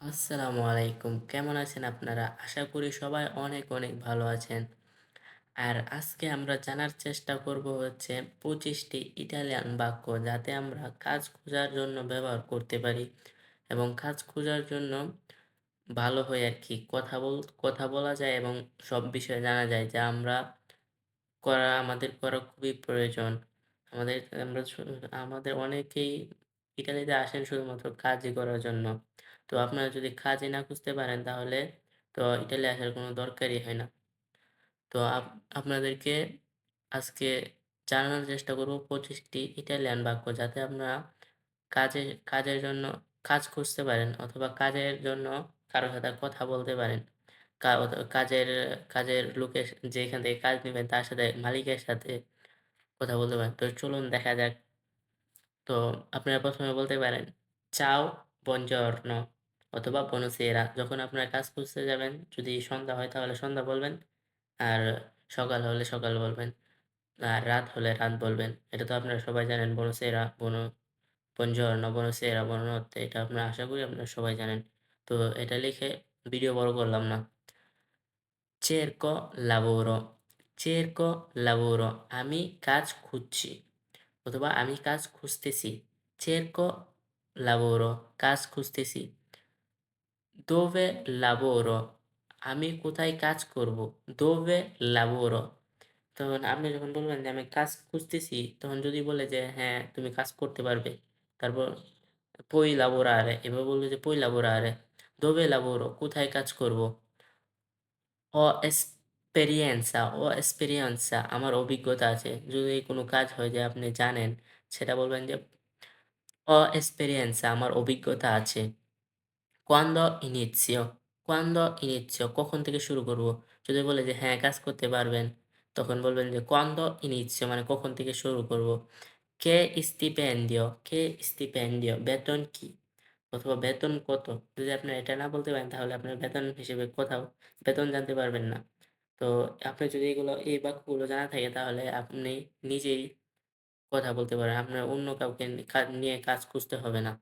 আসসালামু আলাইকুম। কেমন আছেন আপনারা? আশা করি সবাই অনেক অনেক ভালো আছেন। আর আজকে আমরা জানার চেষ্টা করব হচ্ছে পঁচিশটি ইটালিয়ান বাক্য যাতে আমরা কাজ খোঁজার জন্য ব্যবহার করতে পারি এবং কাজ খোঁজার জন্য ভালো হয় আর কি কথা বল, কথা বলা যায় এবং সব বিষয়ে জানা যায় যা আমরা করা, আমাদের করা খুবই প্রয়োজন। আমাদের, আমরা আমাদের অনেকেই ইটালিতে আসেন শুধুমাত্র কাজই করার জন্য। তো আপনারা যদি কাজই না খুঁজতে পারেন তাহলে তো ইটালি আসার কোনো দরকারই হয় না। তো আপ- আপনাদেরকে আজকে জানানোর চেষ্টা করব পঁচিশটি ইটালিয়ান বাক্য যাতে আপনারা কাজে, কাজের জন্য কাজ খুঁজতে পারেন অথবা কাজের জন্য কারোর সাথে কথা বলতে পারেন। কাজের কাজের লোকের যেখান থেকে কাজ নেবেন তার সাথে মালিকের সাথে কথা বলতে পারেন। তো চলুন দেখা যাক। তো আপনারা প্রথমে বলতে পারেন, চাও বনজর্নো অথবা বনসেরা যখন আপনারা কাজ খুঁজতে যাবেন, যদি সন্ধ্যা হয় তাহলে সন্ধ্যা বলবেন, আর সকাল হলে সকাল বলবেন, আর রাত হলে রাত বলবেন। এটা তো আপনারা সবাই জানেন বনসেরা বন বনজর্নো বনসেরা বননোtte এটা আপনারা আশা করি আপনারা সবাই জানেন। তো এটা লিখে ভিডিও বড় করলাম না। cerco lavoro cerco lavoro আমি কাজ খুঁজছি, অথবা আমি কাজ খুঁজতেছি cerco lavoro কাজ খুঁজতেছি। Dove lavoro? আমি কোথায় কাজ করব? Dove lavoro? তখন আপনি যখন বলবেন যে, আমি কাজ খুঁজতেছি, তখন যদি বলে যে হ্যাঁ তুমি কাজ করতে পারবে। তারপর puoi lavorare? এভাবে বললে যে puoi lavorare dove lavoro? কোথায় কাজ করব? ও এক্সপেরিয়েন্সা ও এক্সপেরিয়েন্সা আমার অভিজ্ঞতা আছে। যদি কোনো কাজ হয় যে, আপনি জানেন, সেটা বলবেন যে ও এক্সপেরিয়েন্সা আমার অভিজ্ঞতা আছে। Quando inizio? Quando inizio? কখন থেকে শুরু করব? যদি বলে যে হ্যাঁ, কাজ করতে পারবেন, তখন বলবেন যে quando inizio মানে কখন থেকে শুরু করব? কে stipendio? Che stipendio? বেতন কি? অথবা বেতন কত? যদি আপনারা এটা না বলতে পারেন তাহলে আপনার বেতন হিসেবে কোথাও বেতন জানতে পারবেন না। তো আপনি যদি এগুলো এই বাক্যগুলো জানা থাকে তাহলে আপনি নিজেই কথা বলতে পারেন। আপনার অন্য কাউকে নিয়ে কাজ খুঁজতে হবে না।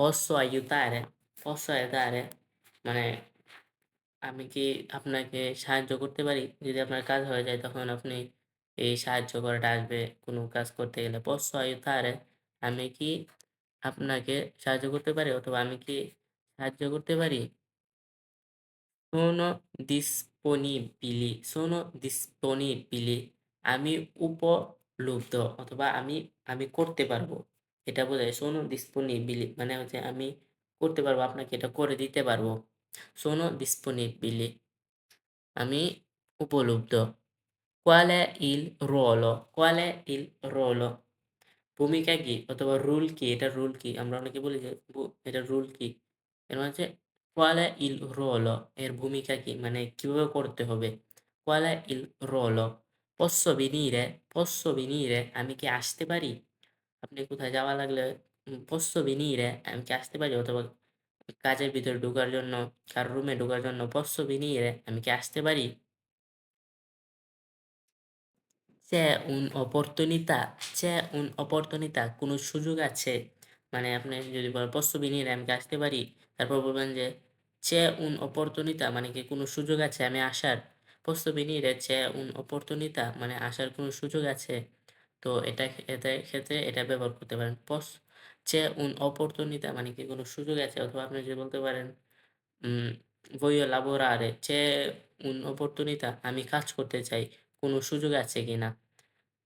Posso aiutare? Posso aiutare? মানে আমি কি আপনাকে সাহায্য করতে পারি? যদি আপনার কাজ হয়ে যায় তখন আপনি এই সাহায্য করাটা আসবে কোনো কাজ করতে গেলে। Posso aiutare? আমি কি আপনাকে সাহায্য করতে পারি? অথবা আমি কি সাহায্য করতে পারি? Sono disponibili, sono disponibili আমি উপলব্ধ অথবা আমি আমি করতে পারব। এটা বোঝায় sono disponibili মানে হচ্ছে আমি করতে পারব, আপনাকে এটা করে দিতে পারব। sono disponibili আমি উপলব্ধ। Il ruolo? Qual è il ruolo? ভূমিকা কি? অথবা রুল কি? এটার রুল কি? আমরা অনেকে বলি যে ভু এটার রুল কি? এর মানে হচ্ছে è il ruolo? এর ভূমিকা কি? মানে কীভাবে করতে হবে? È il ruolo? Posso venire? Posso venire? আমি কি আসতে পারি? আপনি কোথায় যাওয়া লাগলে posso venire? আমি কি আসতে পারি? অথবা কাজের ভিতরে ঢোকার জন্য, কারও রুমে ঢোকার জন্য posso venire? আমি কি আসতে পারি? c'è un'opportunità c'è un'opportunità কোনো সুযোগ আছে? মানে আপনি যদি বলেন posso venire আমি কি আসতে পারি? তারপর বলবেন যে c'è un'opportunità মানে কি কোনো সুযোগ আছে আমি আসার? posso venire c'è un'opportunità মানে আসার কোনো সুযোগ আছে? তো এটা এটার ক্ষেত্রে এটা ব্যবহার করতে পারেন। পস c'è un'opportunità মানে কি কোনো সুযোগ আছে? অথবা আপনি যদি বলতে পারেন, উম voglio lavorare c'è un'opportunità আমি কাজ করতে চাই। কোনো সুযোগ আছে কিনা?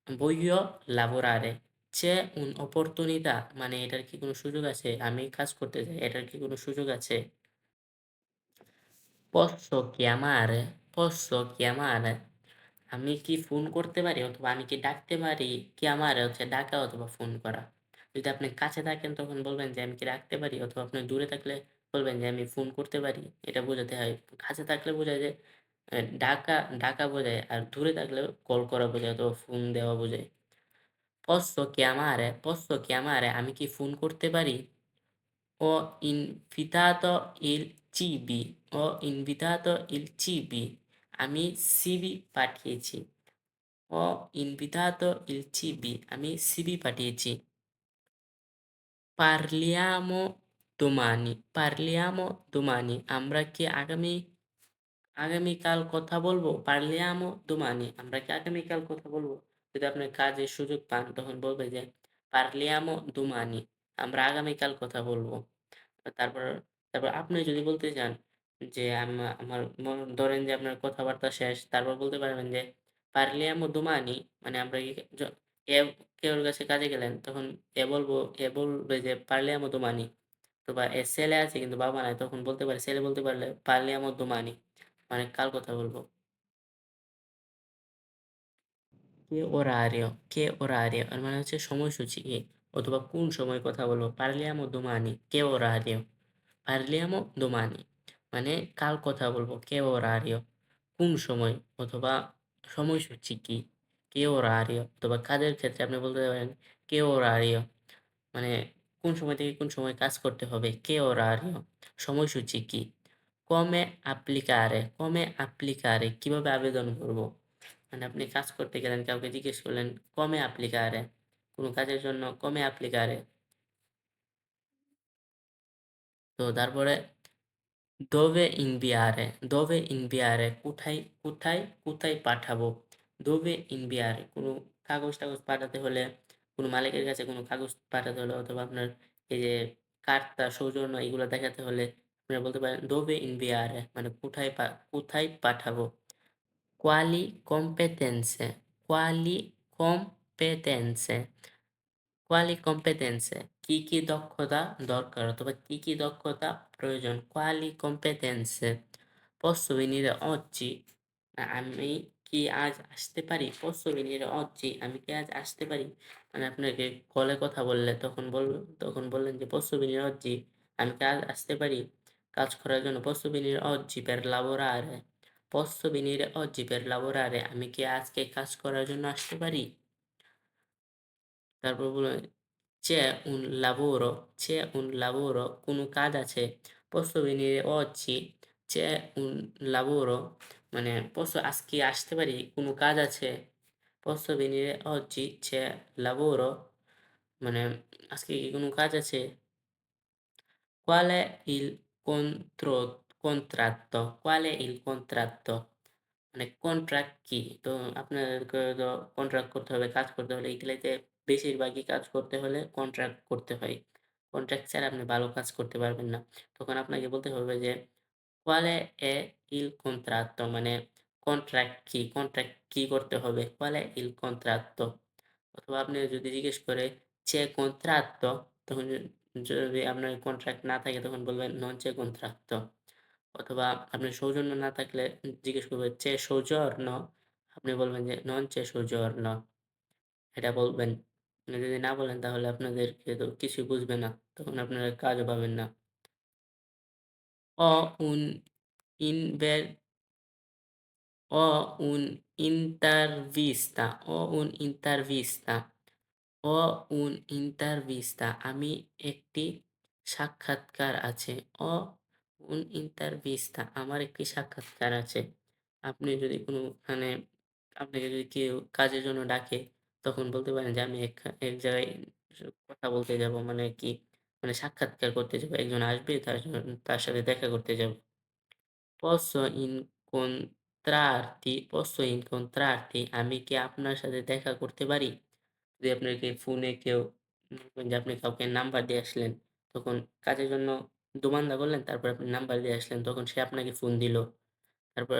voglio lavorare c'è un'opportunità মানে এটার কি কোনো সুযোগ আছে? আমি কাজ করতে চাই। এটার কি কোনো সুযোগ আছে? posso chiamare posso chiamare আমি কি ফোন করতে পারি? অথবা আমি কি ডাকতে পারি? chiamare হচ্ছে ডাকা অথবা ফোন করা। যদি আপনি কাছে থাকেন তখন বলবেন যে, আমি কি ডাকতে পারি? অথবা আপনি দূরে থাকলে বলবেন যে, আমি ফোন করতে পারি। এটা বোঝাতে হয়। কাছে থাকলে বোঝায় যে ডাকা ডাকা বোঝায় আর দূরে থাকলে কল করা বোঝায় অথবা ফোন দেওয়া বোঝায়। posso chiamare posso chiamare আমি কি ফোন করতে পারি? ও ইন Ho invitato il cibi ho invitato il cibi আমি সিভি পাঠিয়েছি। ho invitato il cibi আমি সিভি পাঠিয়েছি। পারলিয়ামো domani, parliamo domani আমরা কি আগামী আগামীকাল কথা বলব? parliamo domani আমরা কি আগামীকাল কথা বলব? যদি আপনি কাজের সুযোগ পান তখন বলবে যে parliamo দুমানি আমরা আগামীকাল কথা বলব। তারপর তারপর আপনি যদি বলতে চান যে আমা আমার ধরেন যে আপনার কথাবার্তা শেষ। তারপর বলতে পারবেন যে parliamo domani মানে আমরা কি এ কেউর কাছে কাজে গেলেন? তখন এ বলব এ বলবে যে parliamo domani অথবা এ ছেলে আছে কিন্তু বাবা নাই তখন বলতে পারে ছেলে বলতে পারলে parliamo domani মানে কাল কথা বলব। কে orario, কে ওরা orario এর মানে হচ্ছে সময়সূচি কি? অথবা কোন সময় কথা বলব। parliamo domani, che orario, parliamo domani মানে কাল কথা বলব। কে che orario কোন সময় অথবা সময়সূচি কি? che orario অথবা কাজের ক্ষেত্রে আপনি বলতে পারেন che orario মানে কোন সময় থেকে কোন সময় কাজ করতে হবে। কে che orario সময়সূচি কি? come applicare, come applicare কীভাবে আবেদন করব? মানে আপনি কাজ করতে গেলেন কাউকে জিজ্ঞেস করলেন come applicare কোনো কাজের জন্য come applicare তো তারপরে dove inviare, dove inviare কোথায়, কোথায়, কোথায় পাঠাবো? dove inviare কোনো কাগজ-টাগজ পাঠাতে হলে, কোনো মালিকের কাছে কোনো কাগজ পাঠাতে হলে অথবা আপনার এই যে কার্তা, সৌজন্য এগুলো দেখাতে হলে আপনারা বলতে পারেন dove inviare মানে কোথায় কোথায় পাঠাবো? quali competenze, quali competenze, quali competenze কি, কি দক্ষতা দরকার অথবা কি, কি দক্ষতা প্রয়োজন? competenze posso venire oggi? আমি কি আজ আসতে পারি? venire oggi? আমি কি আজ আসতে পারি? মানে আপনাকে কলে কথা বললে তখন বল তখন বললেন যে posso venire আমি কি আজ আসতে পারি? কাজ করার জন্য venire oggi per lavorare? posso venire oggi per আমি কি আজকে কাজ করার জন্য আসতে পারি? তারপর বললেন c'è un lavoro, c'è un lavoro কোনো কাজ আছে। posso venire oggi? c'è un lavoro মানে posso আজকে আসতে পারি? কোনো কাজ আছে। posso venire oggi? c'è lavoro মানে আজকে কি কোনো কাজ আছে? qual è il contro contratto? qual è il contratto? মানে কন্ট্রাক্ট কি? তো আপনাদেরকে তো কন্ট্রাক্ট করতে হবে, কাজ করতে হলে ইতালিতে বেশিরভাগই কাজ করতে হলে কন্ট্রাক্ট করতে হয়। কন্ট্রাক্ট ছাড়া আপনি ভালো কাজ করতে পারবেন না। তখন আপনাকে বলতে হবে যে, quale এ ইল contratto মানে কন্ট্রাক্ট কি? কন্ট্রাক্ট কি করতে হবে? è il contratto? অথবা আপনি যদি জিজ্ঞেস করে চে contratto তখন যদি আপনার কন্ট্রাক্ট না থাকে, তখন বলবেন নন চে contratto অথবা আপনার সৌজন্য না থাকলে জিজ্ঞেস করবে, c'è soggiorno? আপনি বলবেন যে, non c'è soggiorno এটা বলবেন। যদি না বলেন তাহলে আপনাদেরকে তো কিছু বুঝবে না। তখন আপনারা কাজও পাবেন না। ho un inver ho un intervista, ho un intervista, ho un intervista আমি একটি সাক্ষাৎকার আছে। ho un intervista আমার একটি সাক্ষাৎকার আছে। আপনি যদি কোনোখানে আপনাকে যদি কেউ কাজের জন্য ডাকে তখন বলতে পারেন যে আমি এক জায়গায় কথা বলতে যাব মানে কি মানে সাক্ষাৎকার করতে যাব। একজন আসবে তার তার সাথে দেখা করতে যাব। posso incontrarti, posso incontrarti আমি কি আপনার সাথে দেখা করতে পারি? যদি আপনাকে ফোনে কেউ যে আপনি কাউকে নাম্বার দিয়ে আসলেন, তখন কাজের জন্য দোমান্দা করলেন, তারপর আপনি নাম্বার দিয়ে আসলেন, তখন সে আপনাকে ফোন দিল। তারপর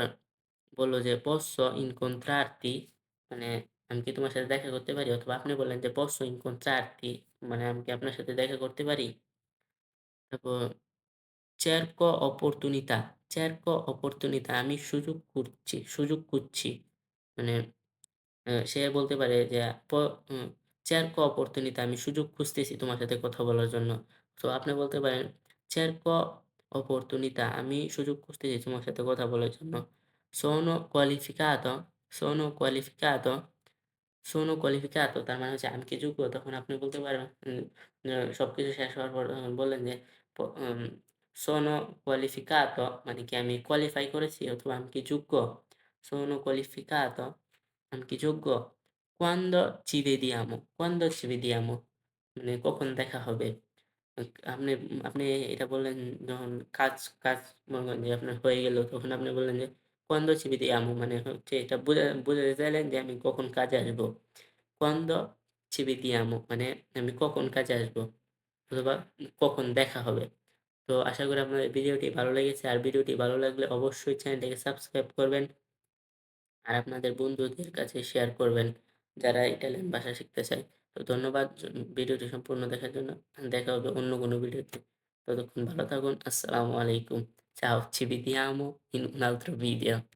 বলল যে posso incontrarti মানে আমি কি তোমার সাথে দেখা করতে পারি? অথবা আপনি বললেন যে posso incontrarti মানে আমি কি আপনার সাথে দেখা করতে পারি? তারপর cerco opportunità, cerco opportunità আমি সুযোগ খুঁজছি, সুযোগ খুঁজছি। মানে সে বলতে পারে যে cerco opportunità আমি সুযোগ খুঁজতেছি তোমার সাথে কথা বলার জন্য। তো আপনি বলতে পারেন cerco opportunità আমি সুযোগ খুঁজতেছি তোমার সাথে কথা বলার জন্য। sono qualificato, sono qualificato, sono qualificato তার মানে হচ্ছে আমি কি যোগ্য? তখন আপনি বলতে পারবেন সব কিছু শেষ হওয়ার পর বললেন যে উম sono মানে কি আমি কোয়ালিফাই করেছি অথবা আমি কি যোগ্য? sono qualificato আমি কি যোগ্য? quando ci vediamo, quando ci vediamo মানে কখন দেখা হবে? আপনি আপনি এটা বললেন যখন কাজ কাজ মনে করেন যে আপনার হয়ে গেল তখন আপনি বললেন যে "কোন চিবি দিয়ে আমু?" মানে হচ্ছে এটা বুঝা বুঝাতে চাইলেন যে আমি কখন কাজে আসব। কন্দ চিবি দিয়ে আমু?" মানে আমি কখন কাজে আসব অথবা কখন দেখা হবে। তো আশা করি আপনাদের ভিডিওটি ভালো লেগেছে। আর ভিডিওটি ভালো লাগলে অবশ্যই চ্যানেলটিকে সাবস্ক্রাইব করবেন। আর আপনাদের বন্ধুদের কাছে শেয়ার করবেন যারা ইটালিয়ান ভাষা শিখতে চায়। তো ধন্যবাদ ভিডিওটি সম্পূর্ণ দেখার জন্য। দেখা হবে অন্য কোনো ভিডিওতে। ততক্ষণ ভালো থাকুন। আসসালামু আলাইকুম। Ciao, ci vediamo in un altro video.